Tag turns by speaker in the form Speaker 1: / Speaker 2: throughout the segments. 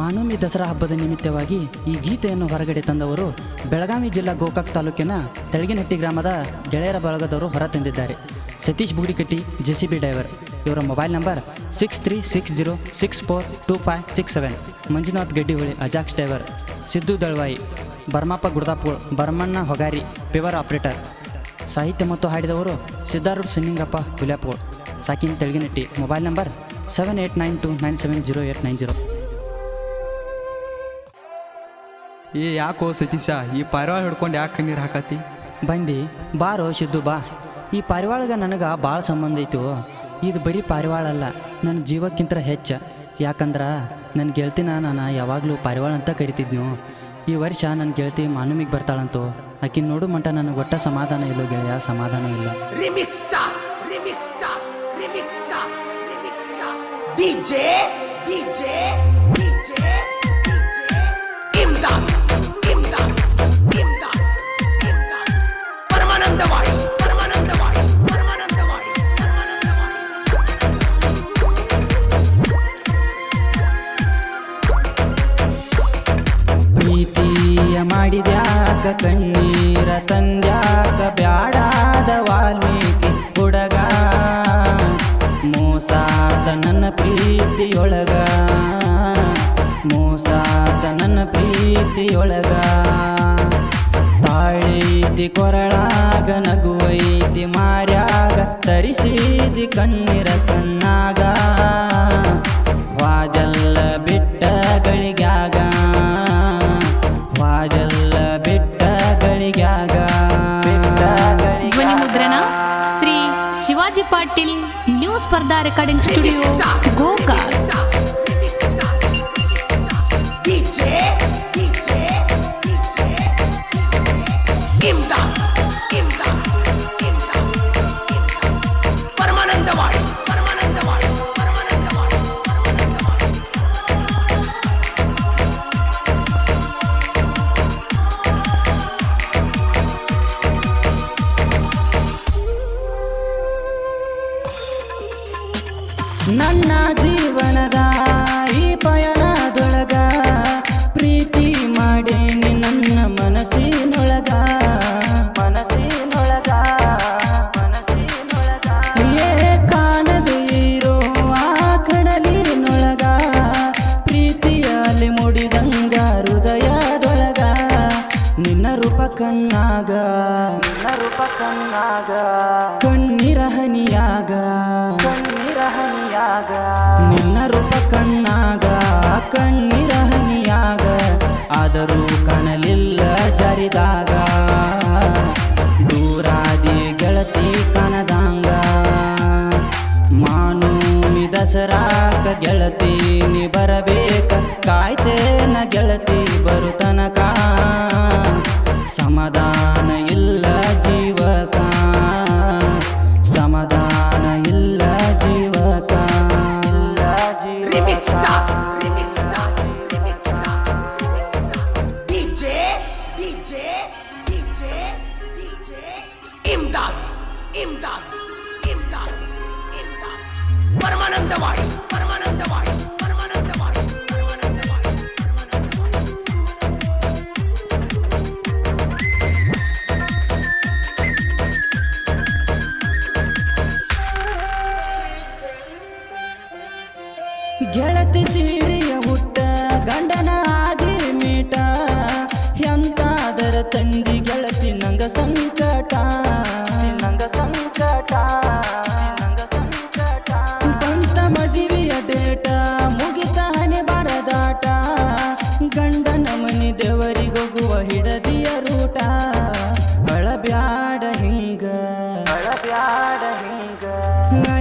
Speaker 1: ಮಾನುಮಿ ದಸರಾ ಹಬ್ಬದ ನಿಮಿತ್ತವಾಗಿ ಈ ಗೀತೆಯನ್ನು ಹೊರಗಡೆ ತಂದವರು ಬೆಳಗಾವಿ ಜಿಲ್ಲಾ ಗೋಕಾಕ್ ತಾಲೂಕಿನ ತೆಳಗಿನಹಟ್ಟಿ ಗ್ರಾಮದ ಗೆಳೆಯರ ಬಳಗದವರು ಹೊರ ತಂದಿದ್ದಾರೆ. Satish Bugudikatti J B driver. ಇವರ mobile number six three six zero six four two five six seven Manjunath Gaddiholi, Ajax driver. Siddu Dalvayi Barmappa Guddapul Barmanna Hogari, paver operator. ಸಾಹಿತ್ಯ ಮತ್ತು ಹಾಡಿದವರು Siddharudh Sinningappa Hulyapol ಸಾಕಿನ್ Telaginatti, mobile number seven eight nine two nine seven zero eight nine zero
Speaker 2: ಏ ಯಾಕೋ ಸತೀಶ ಈ ಪಾರಿವಾಳ ಹಿಡ್ಕೊಂಡು ಯಾಕೆ ನೀರು ಹಾಕತಿ
Speaker 1: ಬಂದು ಬಾರೋ ಸಿದ್ದು ಬಾ. ಈ ಪಾರಿವಾಳಗ ನನಗೆ ಭಾಳ ಸಂಬಂಧ ಐತು. ಇದು ಬರೀ ಪಾರಿವಾಳ ಅಲ್ಲ ನನ್ನ ಜೀವಕ್ಕಿಂತ ಹೆಚ್ಚ. ಯಾಕಂದ್ರೆ ನನ್ನ ಗೆಳತಿನ ನಾನು ಯಾವಾಗಲೂ ಪಾರಿವಾಳ ಅಂತ ಕರಿತಿದ್ನು. ಈ ವರ್ಷ ನನ್ನ ಗೆಳತಿ ಮಾನುಮಿಗೆ ಬರ್ತಾಳಂತು. ಆಕಿನ ನೋಡು ಮಟ್ಟ ನನಗೆ ಒಟ್ಟ ಸಮಾಧಾನ ಇಲ್ಲೋ ಗೆಳೆಯ ಸಮಾಧಾನ ಇಲ್ಲ.
Speaker 3: ರಿಮಿಕ್ಸ್ star,
Speaker 1: ಕಣ್ಣೀರ ತಂದ್ಯಾಕ ಬ್ಯಾಡಾದ ವಾಲ್ಮೀಕಿ ಹುಡಗ. ಮೋಸಾತ ನನ್ನ ಪ್ರೀತಿಯೊಳಗ. ಮೋಸಾತ ನನ್ನ ಪ್ರೀತಿಯೊಳಗ. ತಾಳೈತಿ ಕೊರಳಾಗ, ನಗುವೈತಿ ಮಾರ್ಯಾಗ, ತರಿಸಿದಿ ಕಣ್ಣೀರ ಕಣ್ಣಾಗ.
Speaker 4: ಪಾಟೀಲ್ ನ್ಯೂ ಸ್ಪರ್ಧಾ ರೆಕಾರ್ಡಿಂಗ್ ಸ್ಟುಡಿಯೋ ಗೋಕಾಕ್
Speaker 1: ಮಾಡೇನಿ ನನ್ನ ಮನಸ್ಸಿನೊಳಗ. ಮನಸ್ಸಿನೊಳಗ ಮನಸ್ಸಿನೊಳಗ. ಏ ಕಾಣದೆ ಇರೋ ಆ ಕಡಲಿನೊಳಗ. ಪ್ರೀತಿಯಲ್ಲಿ ಮುಡಿದಂಗ ಹೃದಯದೊಳಗ. ನಿನ್ನ ರೂಪ ಕಣ್ಣಾಗ. ನಿನ್ನ ರೂಪ ಕಣ್ಣಾಗ. ಕಣ್ಣಿರಹನಿಯಾಗ ಕಣ್ಣಿರಹನಿಯಾಗ ನಿನ್ನ ಆದರೂ ಕಾಣಲಿಲ್ಲ ಜಾರಿದಾಗ. ದೂರಾದಿ ಗೆಳತಿ ಕಾಣದಂಗ ಮಾನೂಮಿ ದಸರಾಕ ಗೆಳತಿ ನೀ ಬರಬೇಕ. ಕಾಯ್ತೇನ ಗೆಳತಿ ಬರುತನಕ. ಸಮಾಧಾನ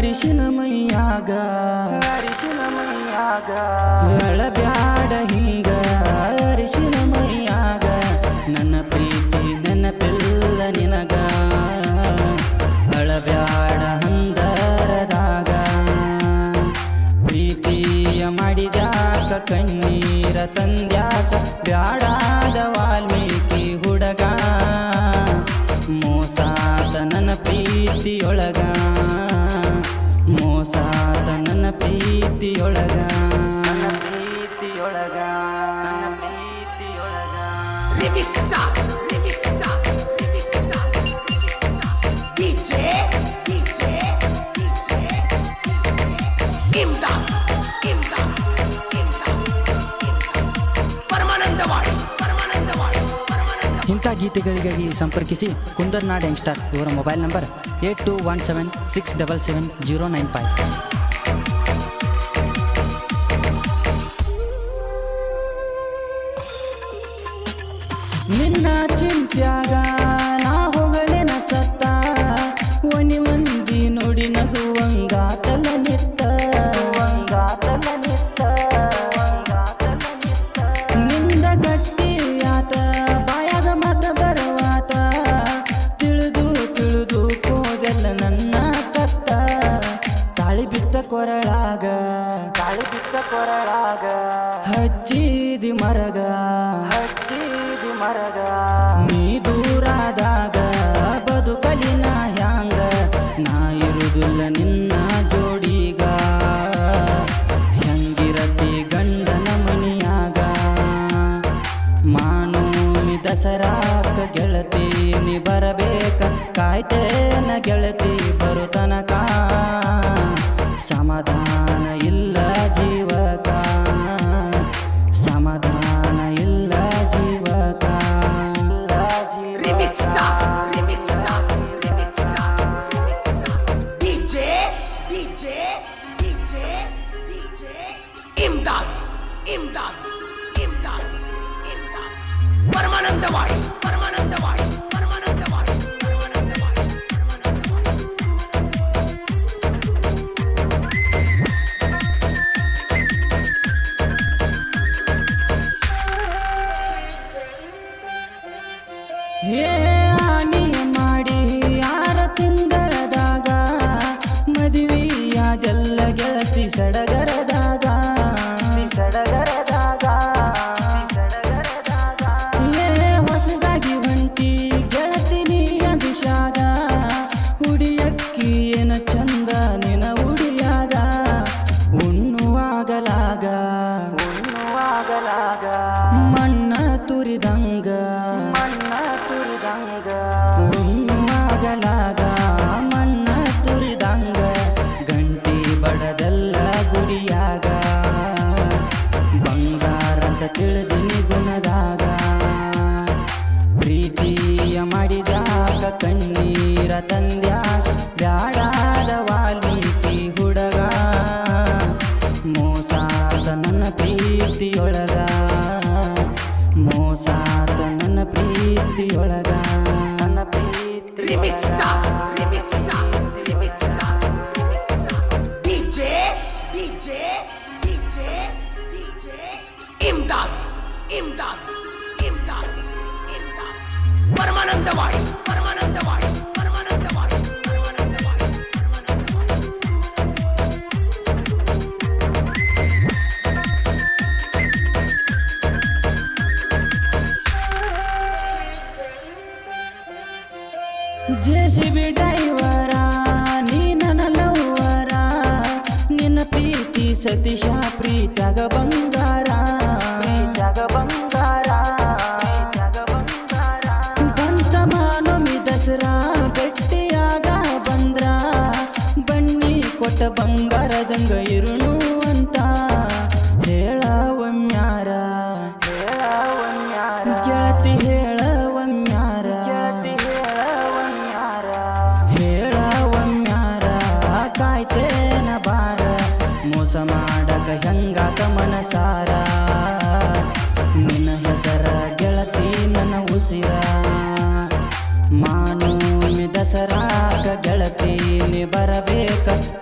Speaker 1: ಅರಿಶಿನ ಮೈಯಾಗ. ಅರಿಶಿನ ಮೈಯಾಗ. ಅಳಬ್ಯಾಡ ಹಿಂಗ. ಅರಿಶಿನ ಮೈಯಾಗ. ನನ್ನ ಪ್ರೀತಿ ನನ್ನ ಪಿಲ್ಲ ನಿನಗ. ಅಳಬ್ಯಾಡ ಹಂದರದಾಗ ಪ್ರೀತಿಯ ಮಾಡಿದ್ಯಾಕ ಕಣ್ಣೀರ ತಂದ್ಯಾಕ ಬ್ಯಾಡಾದ गीते संपर्क कुंदर कुंदरना youngster इवर mobile number eight two one seven six double seven zero nine five निन्ना चिंत्यागा ಕೊರಳಾಗ. ಹಚ್ಚಿದಿ ಮರಗ. ಹಚ್ಚಿದಿ ಮರಗ. ನೀ ದೂರಾದಾಗ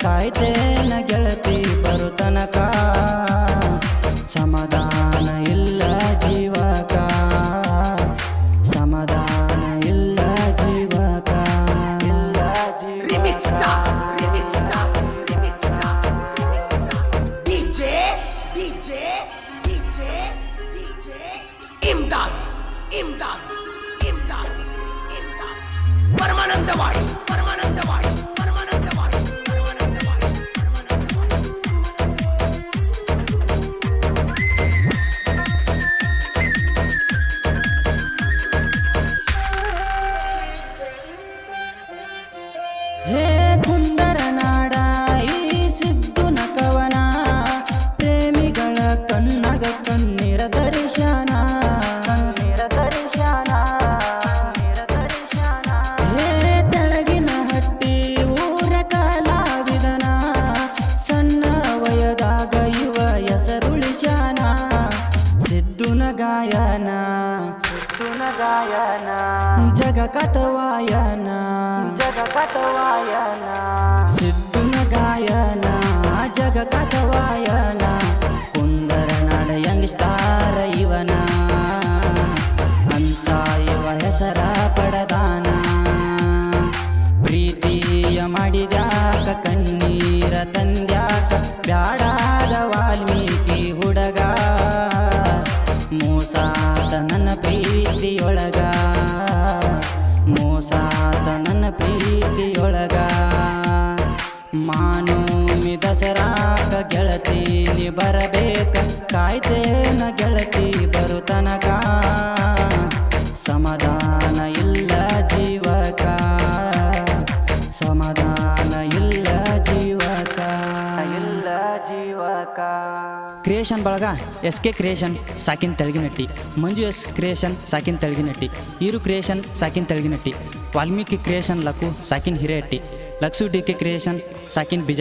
Speaker 1: ಕಾಯ್ತೇನ ಗೆಳತಿ ಬರುತನಕ ಸಮಾಧಾನ ಇಲ್ಲ ಜೀವಕ. ಸಮಾಧಾನ ಇಲ್ಲ ಜೀವಕ. ಇಲ್ಲ ಇಮ್ದಾದ್ ಇಮ್ದಾದ್ ಇಮ್ದಾದ್ ಇಮ್ದಾದ್ ಪರಮಾನಂದವಾಡಿ ಕಥವಾಯನ ಜಗ ಕಥವಾಯನ ಸಿದ್ಧನ ಗಾಯನ ಜಗ ಕಥವಾಯನ ಕುಂದರ ನಡ ಯಂಗ್ಸ್ಟಾರ ಇವನ. ಅಂತ ಇವ ಹೆಸರ ಪಡದಾನ. ಪ್ರೀತಿಯ ಮಾಡಿದ್ಯಾಕ ಕಣ್ಣೀರ ತಂದ್ಯಾಕ ಬ್ಯಾಡಾದ ವಾಲ್ಮೀಕಿ. ಬಳಗ ಎಸ್ ಕೆ ಕ್ರಿಯೇಷನ್ ಸಾಕಿನ್ ತೆಳಗಿನಟ್ಟಿ ಮಂಜು S creation ಸಾಕಿನ್ ತೆಳಗಿನಟ್ಟಿ ಈರು creation ಸಾಕಿನ್ ತೆಳಗಿನಟ್ಟಿ Valmiki creation Lakku ಸಾಕಿನ್ Hirehatti Laksu D K creation ಸಾಕಿನ್ ಬಿಜ